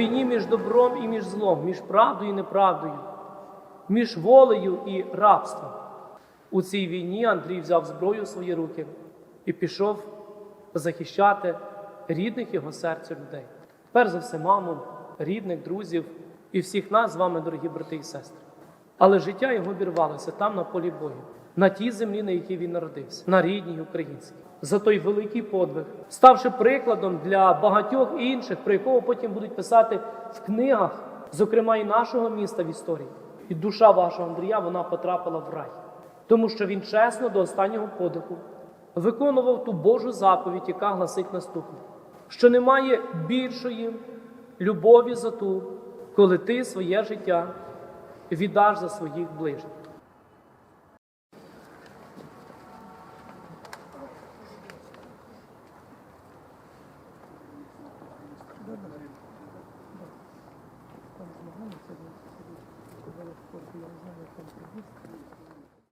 війні між добром і між злом, між правдою і неправдою, між волею і рабством. У цій війні Андрій взяв зброю в свої руки і пішов захищати рідних його серця людей. Перш за все, маму, рідних, друзів і всіх нас з вами, дорогі брати і сестри. Але життя його обірвалося там, на полі бою, на тій землі, на якій він народився, на рідній українській. За той великий подвиг, ставши прикладом для багатьох інших, про якого потім будуть писати в книгах, зокрема і нашого міста в історії. І душа вашого Андрія вона потрапила в рай, тому що він чесно до останнього подиху виконував ту Божу заповідь, яка гласить наступне: що немає більшої любові за ту, коли ти своє життя віддаш за своїх ближніх. Я не знаю, як там прибіг.